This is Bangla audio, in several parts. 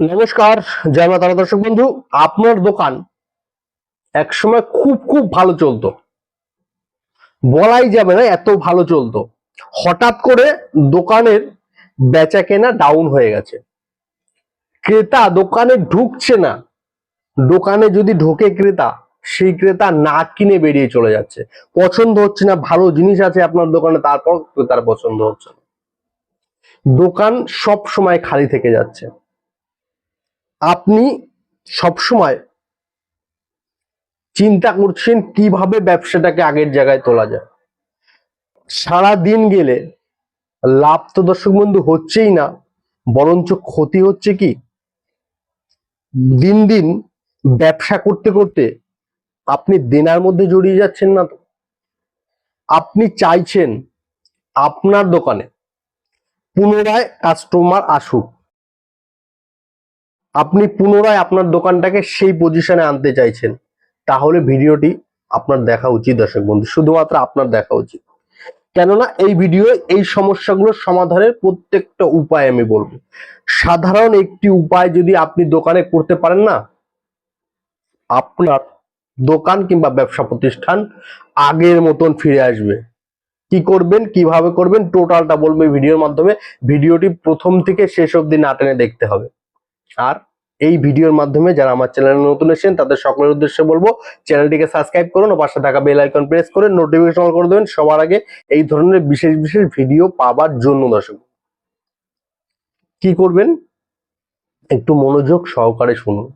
নমস্কার, জয় মা তারা দর্শক বন্ধু। আপনার দোকান একসময় খুব খুব ভালো চলতো। বলাই যাবে না এত ভালো চলতো। হঠাৎ করে দোকানের বেচা কেনা ডাউন হয়ে গেছে। ক্রেতা দোকানে ঢুকছে না। দোকানে যদি ঢোকে ক্রেতা, সেই ক্রেতা না কিনে বেরিয়ে চলে যাচ্ছে। পছন্দ হচ্ছে না, ভালো জিনিস আছে আপনার দোকানে, তারপর ক্রেতার পছন্দ হচ্ছে না। দোকান সব সময় খালি থেকে যাচ্ছে। আপনি সবসময় চিন্তা করছেন কীভাবে ব্যবসাটাকে আগের জায়গায় তোলা যায়। সারা দিন গেলে লাভ তো দর্শক বন্ধু হচ্ছেই না, বরঞ্চ ক্ষতি হচ্ছে কি? দিন দিন ব্যবসা করতে করতে আপনি দেনার মধ্যে জড়িয়ে যাচ্ছেন না তো। আপনি চাইছেন আপনার দোকানে পুনরায় কাস্টমার আসুক। আপনি পুনরায় আপনার দোকানটাকে সেই পজিশনে আনতে চাইছেন, তাহলে ভিডিওটি আপনার দেখা উচিত দর্শক বন্ধু, শুধুমাত্র আপনার দেখা উচিত। কেননা এই ভিডিও এই সমস্যাগুলোর সমাধানের প্রত্যেকটা উপায় আমি বলব। সাধারণ একটি উপায় যদি আপনি দোকানে করতে পারেন না, আপনার দোকান কিংবা ব্যবসা প্রতিষ্ঠান আগের মতন ফিরে আসবে। কি করবেন, কীভাবে করবেন, টোটালটা বলব ভিডিওর মাধ্যমে। ভিডিওটি প্রথম থেকে শেষ অবধি না টেনে দেখতে হবে। আর এই ভিডিওর মাধ্যমে যারা আমার চ্যানেলে নতুন এসেছেন, তাদের সকলের উদ্দেশ্যে বলব, চ্যানেলটিকে সাবস্ক্রাইব করুন ও পাশে থাকা বেল আইকন প্রেস করে নোটিফিকেশন করে দেবেন। সবার আগে এই ধরনের বিশেষ বিশেষ ভিডিও পাবার জন্য দর্শক, কি করবেন? একটু মনোযোগ সহকারে শুনুন।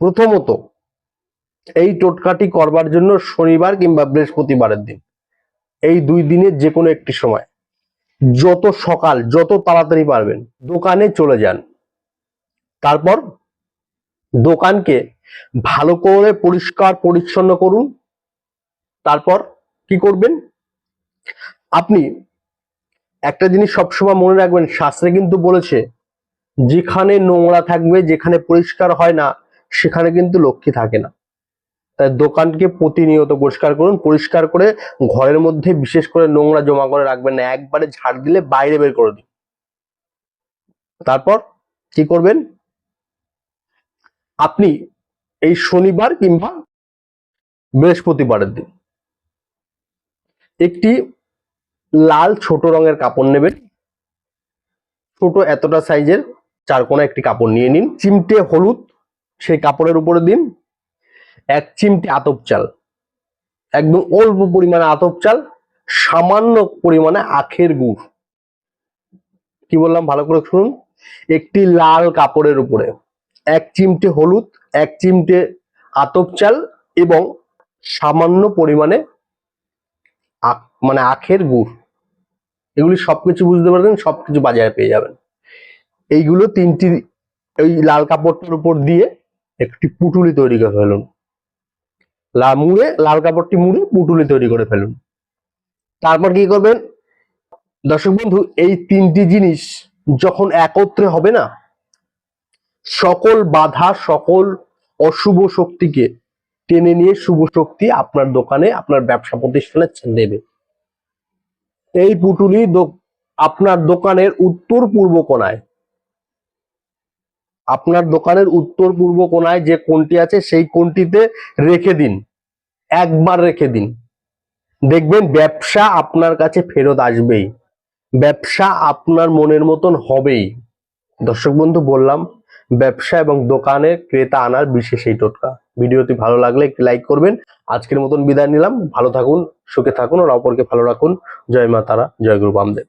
প্রথমত, এই টোটকাটি করবার জন্য শনিবার কিংবা বৃহস্পতিবারের দিন, এই দুই দিনের যে কোনো একটি সময়। যত সকাল, যত তাড়াতাড়ি পারবেন, দোকানে চলে যান। তারপর দোকানকে ভালো করে পরিষ্কার, পরিচ্ছন্ন করুন। তারপর কি করবেন? আপনি একটা জিনিস সবসময় মনে রাখবেন, শাস্ত্রে কিন্তু বলেছে, যেখানে নোংরা থাকবে, যেখানে পরিষ্কার হয় না, সেখানে কিন্তু লক্ষ্মী থাকে না। তাই দোকানকে প্রতিনিয়ত পরিষ্কার করুন, পরিষ্কার করে ঘরের মধ্যে বিশেষ করে নোংরা জমা করে রাখবেন না, একবারে ঝাড় দিলে বাইরে বের করে দিন। তারপর কি করবেন? আপনি এই শনিবার কিংবা বৃহস্পতিবারের দিন একটি লাল ছোট রঙের কাপড় নেবেন। ছোট এতটা সাইজের চারকোনা একটি কাপড় নিয়ে নিন। চিমটে হলুদ সেই কাপড়ের উপরে দিন। এক চিমটে আতপ চাল। একদম অল্প পরিমাণে আতপ চাল, সামান্য পরিমাণে আখের গুড়। কি বললাম ভালো করে শুনুন? একটি লাল কাপড়ের উপরে। এক চিমটে হলুদ, এক চিমটে আতপ চাল এবং সামান্য পরিমাণে মানে আখের গুড়। এগুলি সবকিছু বুঝতে পারবেন, সবকিছু বাজারে পেয়ে যাবেন। এইগুলো তিনটি ওই লাল কাপড়টার উপর দিয়ে একটি পুটুলি তৈরি করে ফেলুন। মুড়ে, লাল কাপড়টি মুড়ে, পুটুলি তৈরি করে ফেলুন। তারপর কি করবেন? দর্শক বন্ধু, এই তিনটি জিনিস যখন একত্রে হবে না, সকল বাধা, সকল অশুভ শক্তিকে টেনে নিয়ে শুভ শক্তি আপনার দোকানে, আপনার ব্যবসা প্রতিষ্ঠানে দেবে। এই পুটুলি আপনার দোকানের উত্তর পূর্ব কোণায় আপনার দোকানের উত্তর পূর্ব কোণায় যে কোনটি আছে, সেই কোনটিতে রেখে দিন। একবার রেখে দিন। দেখবেন ব্যবসা আপনার কাছে ফেরত আসবেই। ব্যবসা আপনার মনের মতন হবেই। দর্শক বন্ধু, বললাম, ব্যবসা এবং দোকানে ক্রেতা আনার বিশেষ এই টোটকা। ভিডিওটি ভালো লাগলে একটি লাইক করবেন। আজকের মতন বিদায় নিলাম। ভালো থাকুন, সুখে থাকুন, আর অপরকে ভালো রাখুন। জয় মা তারা, জয় গুরু বামদেব।